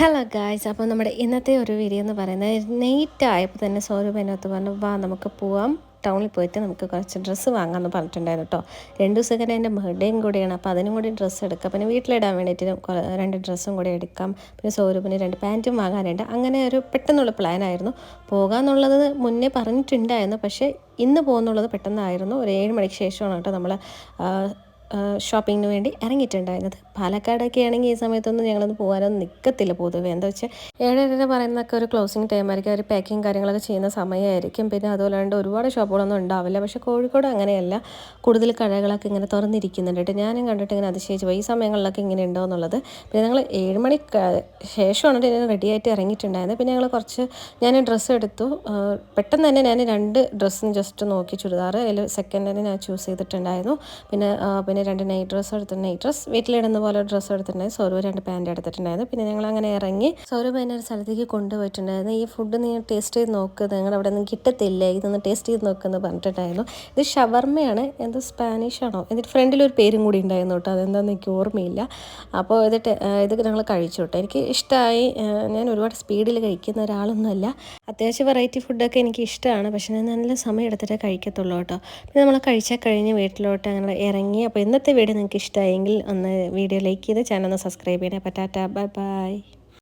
Hello guys അപ്പോൾ നമ്മുടെ ഇന്നത്തെ ഒരു വീഡിയോ എന്ന് പറയുന്നത് നെയ്റ്റ് ആയപ്പോൾ തന്നെ സൗരഭ് അതിനകത്ത് പറഞ്ഞു വാ നമുക്ക് പോവാം. ടൗണിൽ പോയിട്ട് നമുക്ക് കുറച്ച് ഡ്രസ്സ് വാങ്ങാമെന്ന് പറഞ്ഞിട്ടുണ്ടായിരുന്നു കേട്ടോ രണ്ട് ദിവസം കഴിഞ്ഞ് എന്റെ ബർത്ത്ഡേയും കൂടിയാണ്. അപ്പോൾ അതിനും കൂടി ഡ്രസ്സ് എടുക്കാം. പിന്നെ വീട്ടിലിടാൻ വേണ്ടിയിട്ട് രണ്ട് ഡ്രസ്സും കൂടി എടുക്കാം. പിന്നെ സൗരഭിന് രണ്ട് പാന്റും വാങ്ങാനുണ്ട്. അങ്ങനെ ഒരു പെട്ടെന്നുള്ള പ്ലാനായിരുന്നു പോകാമെന്നുള്ളത് മുന്നേ പറഞ്ഞിട്ടുണ്ടായിരുന്നു. പക്ഷേ ഇന്ന് പോകുന്നുള്ളത് പെട്ടെന്നായിരുന്നു. ഒരു ഏഴ് മണിക്ക് ശേഷമാണ് കേട്ടോ നമ്മൾ ഷോപ്പിങ്ങിന് വേണ്ടി ഇറങ്ങിയിട്ടുണ്ടായിരുന്നത്. പാലക്കാടൊക്കെ ആണെങ്കിൽ ഈ സമയത്തൊന്നും ഞങ്ങളൊന്നും പോകാനൊന്നും നിൽക്കത്തില്ല പൊതുവേ. എന്താ വെച്ചാൽ ഏഴര പറയുന്നൊക്കെ ഒരു ക്ലോസിങ് ടൈം ആയിരിക്കും. അവർ പാക്കിങ് കാര്യങ്ങളൊക്കെ ചെയ്യുന്ന സമയമായിരിക്കും പിന്നെ അതുപോലെ ഒരുപാട് ഷോപ്പുകളൊന്നും ഉണ്ടാവില്ല. പക്ഷേ കോഴിക്കോട് അങ്ങനെയല്ല. കൂടുതൽ കടകളൊക്കെ ഇങ്ങനെ തുറന്നിരിക്കുന്നുണ്ട് കേട്ടോ. ഞാനും കണ്ടിട്ട് ഇങ്ങനെ അതിശയിച്ചു പോയി. ഈ സമയങ്ങളിലൊക്കെ ഇങ്ങനെ ഉണ്ടോ എന്നുള്ളത്. പിന്നെ ഞങ്ങൾ ഏഴ് മണി ശേഷമാണ് ഞാൻ റെഡിയായിട്ട് ഇറങ്ങിയിട്ടുണ്ടായിരുന്നത്. പിന്നെ ഞങ്ങൾ കുറച്ച് ഞാൻ ഡ്രസ്സ് എടുത്തു. പെട്ടെന്ന് തന്നെ ഞാൻ രണ്ട് ഡ്രസ്സും ജസ്റ്റ് നോക്കി ചുരിദാർ അതിൽ സെക്കൻഡ് തന്നെ ഞാൻ ചൂസ് ചെയ്തിട്ടുണ്ടായിരുന്നു. പിന്നെ ആ, പിന്നെ രണ്ട് നൈറ്റ് ഡ്രസ്സ് എടുത്തിട്ടുണ്ട്. നൈറ്റ് ഡ്രസ്സ് വീട്ടിലിടുന്ന പോലെ ഡ്രസ്സ് എടുത്തിട്ടുണ്ടായിരുന്നു സൗരവ് രണ്ട് പാന്റ് എടുത്തിട്ടുണ്ടായിരുന്നു. പിന്നെ ഞങ്ങൾ അങ്ങനെ ഇറങ്ങി സൗരവ് എന്നെ ഒരു സ്ഥലത്തേക്ക് കൊണ്ടുപോയിട്ടുണ്ടായിരുന്നു. ഈ ഫുഡ് നീ ടേസ്റ്റ് ചെയ്ത് നോക്ക്. നിങ്ങൾ അവിടെ നിന്ന് കിട്ടത്തില്ല. ഇതൊന്ന് ടേസ്റ്റ് ചെയ്ത് നോക്കുമെന്ന് പറഞ്ഞിട്ടുണ്ടായിരുന്നു. ഇത് ഷവർമ്മയാണ് എന്തോ സ്പാനിഷ് ആണോ? എന്നിട്ട് ഫ്രണ്ടിൽ ഒരു പേരും കൂടി ഉണ്ടായിരുന്നു കേട്ടോ. അതെന്താണെന്ന് എനിക്ക് ഓർമ്മയില്ല. അപ്പോൾ ഇത് ഇത് ഞങ്ങൾ കഴിച്ചു കേട്ടോ. എനിക്ക് ഇഷ്ടമായി ഞാൻ ഒരുപാട് സ്പീഡിൽ കഴിക്കുന്ന ഒരാളൊന്നുമല്ല. അത്യാവശ്യം വെറൈറ്റി ഫുഡൊക്കെ എനിക്ക് ഇഷ്ടമാണ്. പക്ഷേ ഞാൻ നല്ല സമയം എടുത്തിട്ടേ കഴിക്കത്തുള്ളൂ കേട്ടോ. പിന്നെ നമ്മൾ കഴിച്ചാൽ കഴിഞ്ഞ് വീട്ടിലോട്ട് അങ്ങനെ ഇറങ്ങി. അപ്പോൾ ഇന്നത്തെ വീഡിയോ നിങ്ങൾക്ക് ഇഷ്ടമായെങ്കിൽ ഒന്ന് വീഡിയോ ലൈക്ക് ചെയ്ത് ചാനൽ ഒന്ന് സബ്സ്ക്രൈബ് ചെയ്യണേ. പറ്റാറ്റ ബൈ ബൈ.